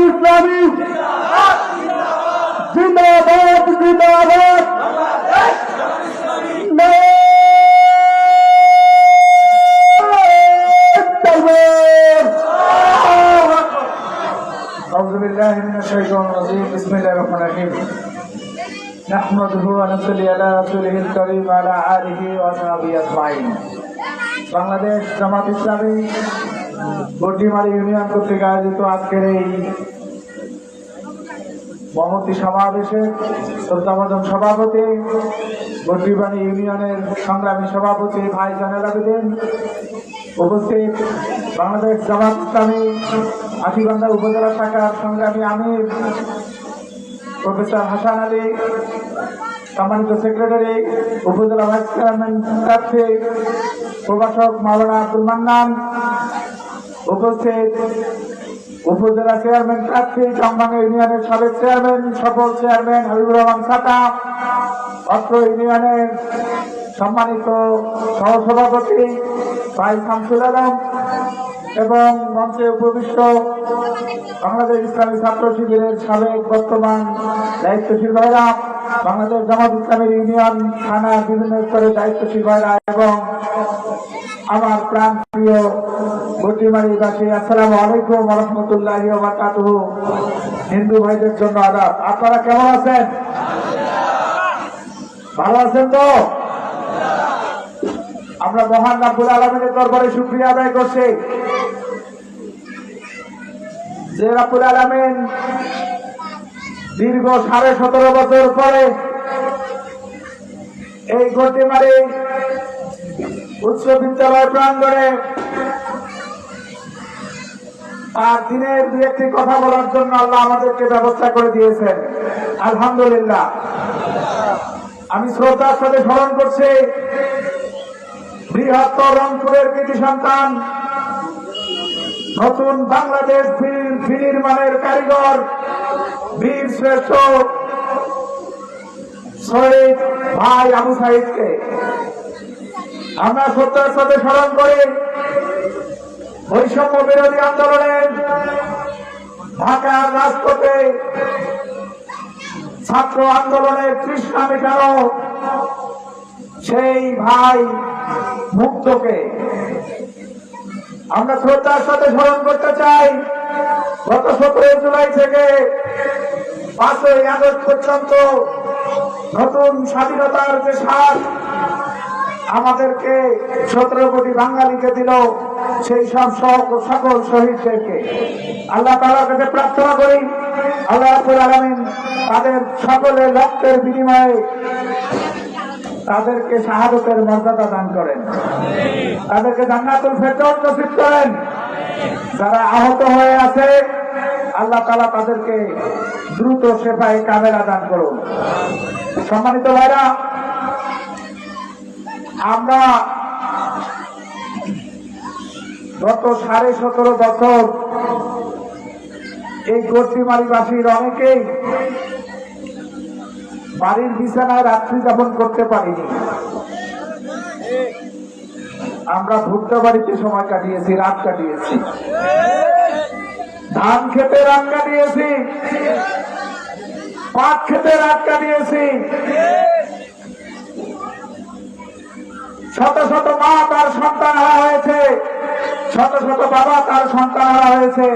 ইসলামী জিন্দাবাদ জিন্দাবাদ أعوذ بالله من الشيطان الرجيم بسم الله الرحمن الرحيم نحمده ونصلي على رسوله الكريم وعلى آله وصحبه أجمعين বাংলাদেশ জামাত ইসলামী বটিমারি ইউনিয়ন কর্তৃক আয়োজিত আজকের এই মহতি সমাবেশে শ্রদ্ধাভাজন সভাপতি বটিবাড়ি ইউনিয়নের সংগ্রামী সভাপতি ভাই জানেল আবেদিন উপস্থিত। বাংলাদেশ জামাত ইসলামী আশিগন্ধা উপজেলা শাখার সংগ্রামী আমির, প্রফেসর হাসান আলী, সম্মানিত সেক্রেটারি, উপজেলা ভাইস চেয়ারম্যান প্রভাষক মাওলানা আব্দুল মান্নান উপস্থিত উপজেলা চেয়ারম্যান প্রার্থী চম্বাঙ্গা ইউনিয়নের সাবেক চেয়ারম্যান, সফল চেয়ারম্যান হাবিবুর রহমান সাতা, অত্র ইউনিয়নের সম্মানিত সহসভাপতি ভাই শামসুল আলম এবং মঞ্চে উপবিষ্ট বাংলাদেশ ইসলামী ছাত্র শিবিরের সাবেক বর্তমান দায়িত্বশীল ভাইরা, বাংলাদেশ জামাত ইসলামের ইউনিয়ন থানা বিভিন্ন স্তরের দায়িত্বশীল ভাইরা এবং আমার প্রাণ প্রিয় বটিমারিবাসী আসসালামু আলাইকুম রহমতুল্লাহ হিন্দু ভাইদের জন্য আদাব। আপনারা কেমন আছেন? ভালো আছেন তো? আমরা মহান রাব্বুল আলমিনের দরবারে শুক্রিয়া আদায় করছি। যে রাব্বুল আলমিন দীর্ঘ সাড়ে সতেরো বছর পরে এই গতিমারি উচ্চ বিদ্যালয় প্রাঙ্গণে আর দিনের দু একটি কথা বলার জন্য আল্লাহ আমাদেরকে ব্যবস্থা করে দিয়েছেন। আলহামদুলিল্লাহ। আমি শ্রদ্ধার সাথে স্মরণ করছি, বৃহত্তর রংপুরের কৃতি সন্তান, নতুন বাংলাদেশ বিনির্মাণের কারিগর, বীর শ্রেষ্ঠ শহীদ ভাই আবু সাহিদকে আমরা শ্রদ্ধার সাথে স্মরণ করি। বৈষম্য বিরোধী আন্দোলনের ঢাকার রাজপথে ছাত্র আন্দোলনের তৃষ্ণা মেটানো সেই ভাই মুক্তকে আমরা শ্রদ্ধার সাথে স্মরণ করতে চাই। গত সতেরো জুলাই থেকে পাঁচই আগস্ট পর্যন্ত নতুন স্বাধীনতার যে সার আমাদেরকে সতেরো কোটি বাঙালিকে দিল সেই সব সকল শহীদদেরকে। আল্লাহ তালার কাছে প্রার্থনা করি, আল্লাহ আলমিন তাদের সকলের রক্তের বিনিময়ে তাদেরকে শাহাদতের মর্যাদা দান করেন। তাদেরকে জান্নাতুল ফেরদৌস নসিব করেন। যারা আহত হয়ে আছে, আল্লাহ তালা তাদেরকে দ্রুত সেপায় কামেরা দান করুন। সম্মানিত ভাইরা আমরা গত সাড়ে সতেরো বছর এই গর্তিমারিবাসীর অনেকেই বাড়ির বিছানায় রাত্রি যাপন করতে পারিনি। আমরা ভুট্টা বাড়িতে সময় কাটিয়েছি, রাত কাটিয়েছি। ধান খেতে রাত কাটিয়েছি। পাট খেতে রাত কাটিয়েছি। শত শত মা তার সন্তান হারা হয়েছে। শত শত বাবা তার সন্তান হারা হয়েছে।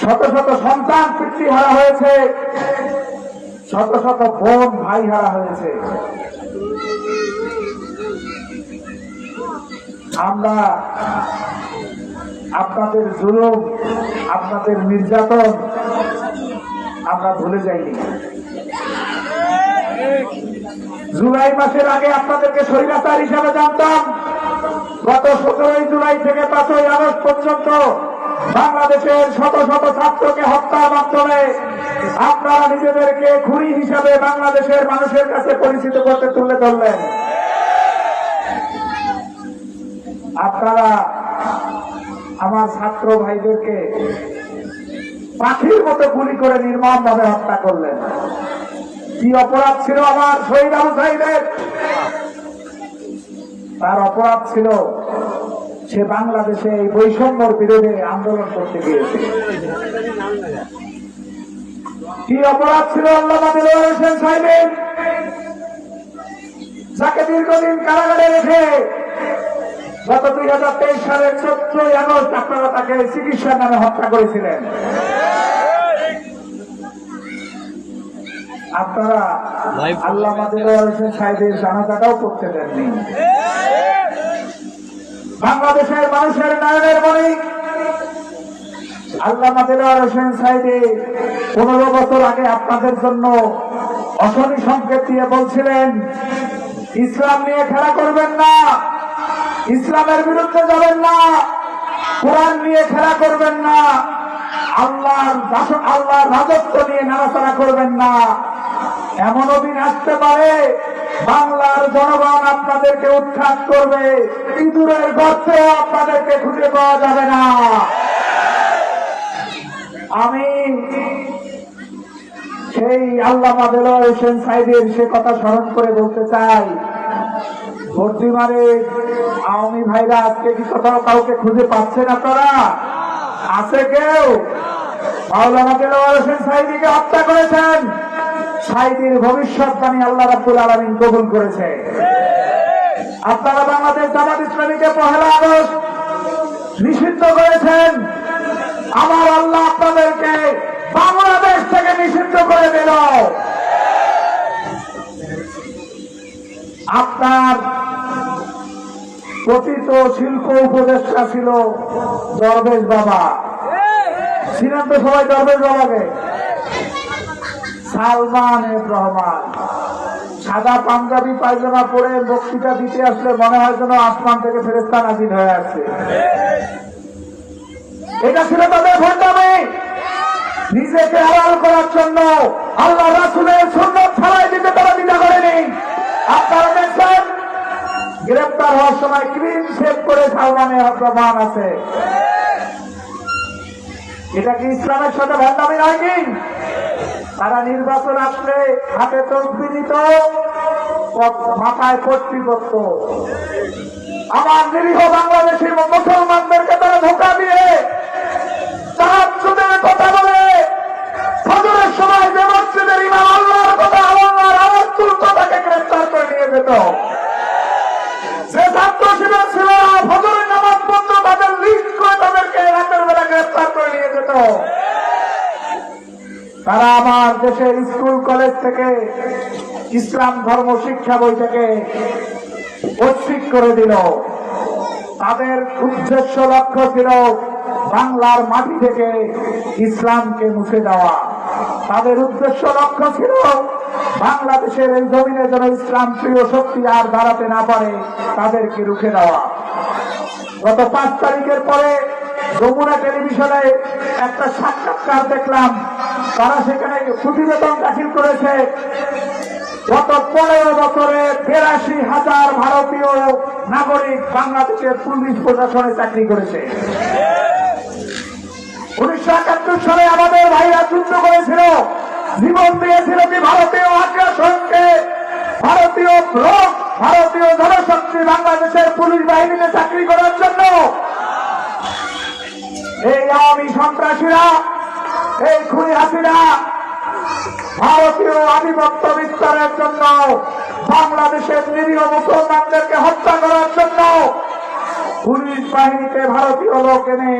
শত শত সন্তান পিতৃ হারা হয়েছে। শত শত বোন ভাই হারা হয়েছে। আমরা আপনাদের জুলুম, আপনাদের নির্যাতন আমরা ভুলে যাইনি। জুলাই মাসের আগে আপনাদেরকে স্বৈরাচার হিসাবে জানতাম। গত সতেরোই জুলাই থেকে পাঁচই আগস্ট পর্যন্ত বাংলাদেশের শত শত ছাত্রকে হত্যার মাধ্যমে আপনারা নিজেদেরকে খুনি হিসাবে বাংলাদেশের মানুষের কাছে পরিচিত করতে তুলে ধরলেন। আপনারা আমার ছাত্র ভাইদেরকে পাখির মতো গুলি করে নির্মম ভাবে হত্যা করলেন। কি অপরাধ ছিল আমার শহীদ আবু সাইদের তার অপরাধ ছিল, সে বাংলাদেশে এই বৈষম্যর বিরুদ্ধে আন্দোলন করতে গিয়েছে। কি অপরাধ ছিল আল্লাহ দিলওয়ার হোসেন সাহেবের? যাকে দীর্ঘদিন কারাগারে রেখে গত দুই হাজার তেইশ সালের চোদ্দই আগস্ট আপনারা তাকে চিকিৎসার নামে হত্যা করেছিলেন। আপনারা আল্লাহ হোসেন সাহেবের জানাজাটাও করতে দেননি। বাংলাদেশের মানুষের নায়নের মনে আল্লাহ হোসেন সাহেবে পনেরো বছর আগে আপনাদের জন্য অশনি সংকেত দিয়ে বলছিলেন ইসলাম নিয়ে খেলা করবেন না ইসলামের বিরুদ্ধে যাবেন না কোরআন নিয়ে খেলা করবেন না আল্লাহর দাস- আল্লাহর রাজত্ব নিয়ে নাড়াচাড়া করবেন না। এমনও দিন আসতে পারে, বাংলার জনগণ আপনাদেরকে উৎখাত করবে, ইঁদুরের গর্তেও আপনাদেরকে খুঁজে পাওয়া যাবে না। আমি সেই আল্লাহ হোসেন সাইদের সে কথা স্মরণ করে বলতে চাই ভর্তিমারে আওয়ামী ভাইরা আজকে কি কোথাও কাউকে খুঁজে পাচ্ছেন আপনারা? আছে কেউ? মাওলানা দেলোয়ার হোসেন সাইদিকে হত্যা করেছেন? সাইদির ভবিষ্যৎবাণী আল্লাহ রাব্বুল আলমিন কবুল করেছে। আপনারা বাংলাদেশ জামাত ইসলামীকে পহেলা আগস্ট নিষিদ্ধ করেছেন। আমার আল্লাহ আপনাদেরকে বাংলাদেশ থেকে নিষিদ্ধ করে দিল। আপনার কথিত শিল্প উপদেষ্টা ছিল দরবেশ বাবা। ছিলেন তো সবাই দরবেশ বাবাকে? সালমান রহমান। সাদা পাঞ্জাবি পায়জামা পরে বক্তৃতা দিতে আসলে মনে হয় যেন আসমান থেকে ফেরেস্তা নাজির হয়ে আসছে এটা ছিল তাদের ভণ্ডামি। নিজেকে হালাল করার জন্য আল্লাহ রাসুলের সুন্নত ছাড়াই দিতে তারা দ্বিধা করেনি। আপনারা দেখছেন, গ্রেপ্তার হওয়ার সময় ক্রিম সেভ করে সালমানের প্রমাণ আছে। এটা কি ইসলামের সাথে ভণ্ডামি নয় কি তারা নির্বাচন আসলে হাতে পদ- মাথায় কর্তৃপক্ষ। করত আমার নিরীহ বাংলাদেশের মুসলমানদেরকে তারা ধোকা দিয়ে তাহাজ্জুদের কথা বলে ফজরের সময় যে মসজিদের ইমাম আল্লাহর কথা আল্লাহর আওয়াজ তুলত তাকে গ্রেফতার করে নিয়ে যেত যে ছাত্র শিবির ছিল না, ফজরের নামাজ পড়তো তাদের লিস্ট করে তাদেরকে রাতের বেলা গ্রেফতার করে নিয়ে যেত তারা আমার দেশের স্কুল কলেজ থেকে ইসলাম ধর্ম শিক্ষা বই থেকে করে দিল। তাদের উদ্দেশ্য লক্ষ্য ছিল বাংলার মাটি থেকে ইসলামকে মুছে দেওয়া। তাদের উদ্দেশ্য লক্ষ্য ছিল বাংলাদেশের এই জমিনে যেন ইসলাম প্রিয় শক্তি আর দাঁড়াতে না পারে, তাদেরকে রুখে দেওয়া। গত পাঁচ তারিখের পরে যমুনা টেলিভিশনে একটা সাক্ষাৎকার দেখলাম। তারা সেখানে প্রতিবেদন দাখিল করেছে। গত পনেরো বছরে বিরাশি হাজার ভারতীয় নাগরিক বাংলাদেশের পুলিশ প্রশাসনে চাকরি করেছে। উনিশশো একাত্তর সালে আমাদের ভাইরা যুদ্ধ করেছিল, জীবন দিয়েছিল কি ভারতীয় আগ্রাসনকে? ভারতীয় লোক ভারতীয় জনশক্তি বাংলাদেশের পুলিশ বাহিনীতে চাকরি করার জন্য। এই আওয়ামী সন্ত্রাসীরা, এই খুনি হাসিনা ভারতীয় আধিপত্য বিস্তারের জন্য, বাংলাদেশের নিরীহ মুসলমানদেরকে হত্যা করার জন্য পুলিশ বাহিনীতে ভারতীয় লোক এনে,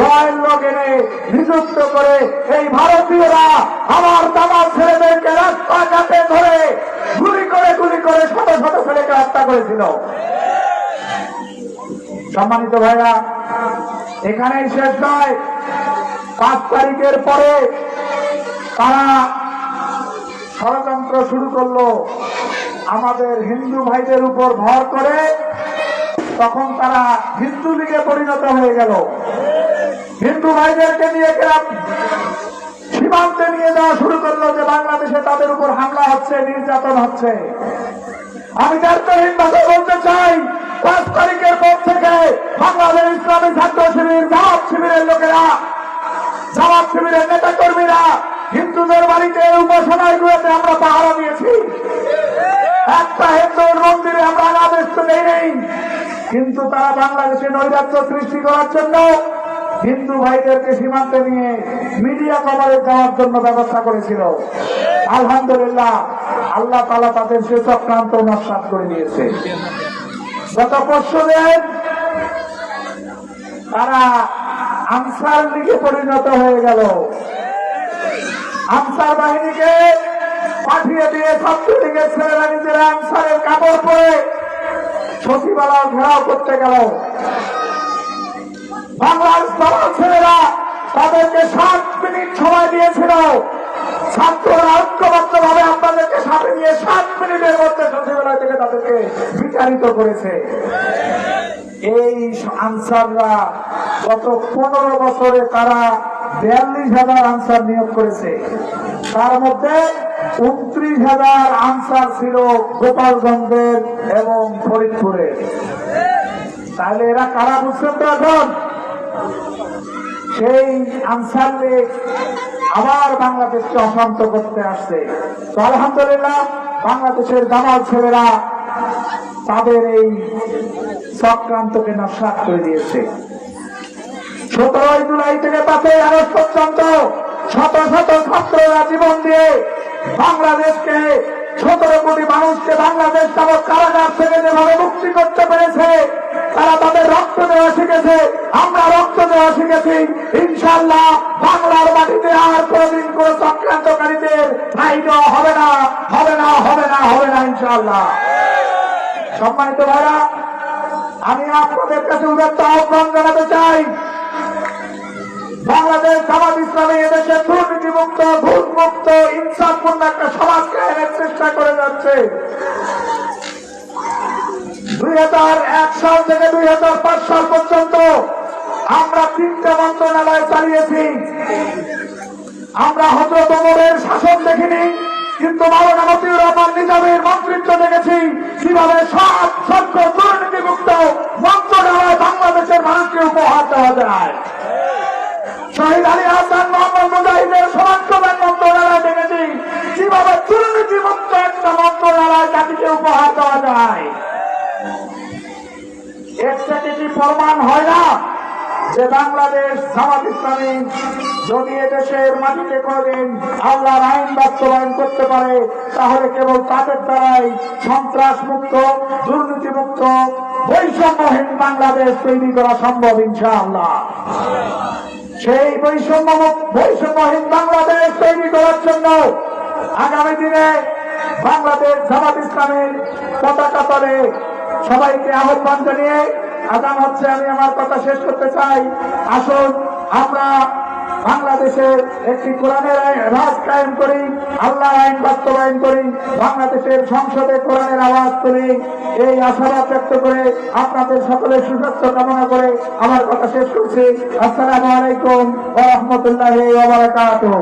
রয়্যাল লোক এনে নিযুক্ত করে এই ভারতীয়রা আমার দামাল ছেলেদেরকে রাস্তাঘাটে ধরে গুলি করে গুলি করে শত শত ছেলেকে হত্যা করেছিল। সম্মানিত ভাইরা, এখানেই শেষ নয়। পাঁচ তারিখের পরে তারা ষড়যন্ত্র শুরু করল। আমাদের হিন্দু ভাইদের উপর ভর করে তখন তারা হিন্দু লীগে পরিণত হয়ে গেল। হিন্দু ভাইদেরকে নিয়ে গ্রাম সীমান্তে নিয়ে যাওয়া শুরু করল যে বাংলাদেশে তাদের উপর হামলা হচ্ছে, নির্যাতন হচ্ছে। আমি দায়িত্বহীন ভাষায় বলতে চাই, পাঁচ তারিখের পর থেকে বাংলাদেশ ইসলামী ছাত্র শিবির, জামাত শিবিরের লোকেরা, জামাত শিবিরের নেতা কর্মীরা হিন্দুদের বাড়িতে উপাসনায় গুলোতে আমরা পাহারা দিয়েছি। একটা হিন্দুর মন্দিরে আমরা আদেশ তো নেই নেই। কিন্তু তারা বাংলাদেশে নৈরাজ্য সৃষ্টি করার জন্য হিন্দু ভাইদেরকে সীমান্তে নিয়ে মিডিয়া কভারেজ দেওয়ার জন্য ব্যবস্থা করেছিল। আলহামদুলিল্লাহ, আল্লাহ তালা তাদের সে চক্রান্ত নস্বাত করে দিয়েছে। গত পরশু দিন তারা আনসার লিগে পরিণত হয়ে গেল। আনসার বাহিনীকে পাঠিয়ে দিয়ে ছাত্রলীগের ছেলেরা নিজেরা আনসারের কাপড় পরে সচিবালয় ঘেরাও করতে গেল। বাংলার সবার ছেলেরা তাদেরকে সাত মিনিট সময় দিয়েছিল। ছাত্ররা ঐক্যবদ্ধ ভাবে আপনাদেরকে সাথে নিয়ে সাত মিনিটের মধ্যে সচিবালয় থেকে তাদেরকে বিচারিত করেছে। এই আনসাররা গত পনেরো বছরে তারা বিয়াল্লিশ হাজার আনসার নিয়োগ করেছে। তার মধ্যে উনত্রিশ হাজার আনসার ছিল গোপালগঞ্জের এবং ফরিদপুরের তাহলে এরা কারা বুঝছেন তো এখন? সেই আনসার লীগ আবার বাংলাদেশকে অশান্ত করতে আসছে। তো আলহামদুলিল্লাহ, বাংলাদেশের জামাল ছেলেরা তাদের এই চক্রান্তকে নস্বাত করে দিয়েছে। সতেরোই জুলাই থেকে পাঁচই আগস্ট পর্যন্ত শত শত ছাত্ররা জীবন দিয়ে বাংলাদেশকে, সতেরো কোটি মানুষকে বাংলাদেশ নামক কারাগার থেকে যেভাবে মুক্তি করতে পেরেছে, তারা তাদের রক্ত দেওয়া শিখেছে, আমরা রক্ত দেওয়া শিখেছি। ইনশাল্লাহ বাংলার মাটিতে আর কোনদিন কোন চক্রান্তকারীদের ঠাই হবে না হবে না হবে না হবে না ইনশাল্লাহ সম্মানিত ভাইরা, আমি আপনাদের কাছে উদাত্ত আহ্বান জানাতে চাই। বাংলাদেশ, জামাত ইসলামী এদেশে দুর্নীতিমুক্ত ঘুষ মুক্ত ইনসাফপূর্ণ একটা সমাজ কায়েমের চেষ্টা করে যাচ্ছে। দুই হাজার এক সাল থেকে দুই হাজার পাঁচ সাল পর্যন্ত আমরা তিনটা মন্ত্রণালয় চালিয়েছি। আমরা হজরত ওমরের শাসন দেখিনি, কিন্তু মাওলানা মতিউর রহমান নিজামের মন্ত্রিত্ব দেখেছি। কীভাবে সব সভ্য দুর্নীতিমুক্ত মন্ত্রণালয় বাংলাদেশের মানুষকে উপহার দেওয়া যায়। শহীদ আলী হাসান, মোহাম্মদ মুজাহিদের সমাজ কল্যাণ মন্ত্রণালয় দেখেছি কীভাবে দুর্নীতিমুক্ত একটা মন্ত্রণালয় জাতিকে উপহার দেওয়া যায়? প্রমাণ হয় না যে বাংলাদেশ যদি এদেশের মাটিতে আল্লাহর আইন বাস্তবায়ন করতে পারে, তাহলে কেবল তাদের দ্বারাই সন্ত্রাস মুক্ত দুর্নীতি বৈষম্যহীন বাংলাদেশ তৈরি করা সম্ভব ইনশাআল্লাহ। সেই বৈষম্য বৈষম্যহীন বাংলাদেশ তৈরি করার জন্য আগামী দিনে বাংলাদেশ জামাত ইসলামের পতাকা তলে সবাইকে আহ্বান জানিয়ে আগাম হচ্ছে আমি আমার কথা শেষ করতে চাই। আসুন, আমরা বাংলাদেশের একটি কোরআনের রাজ কায়েম করি আল্লাহ আইন বাস্তবায়ন করি, বাংলাদেশের সংসদে কোরআনের আওয়াজ তুলি। এই আশাবাদ ব্যক্ত করে আপনাদের সকলের সুস্বাস্থ্য কামনা করে আমার কথা শেষ করছি। আসসালামু আলাইকুম ওরহমতুল্লাহ বারাকাতুহু।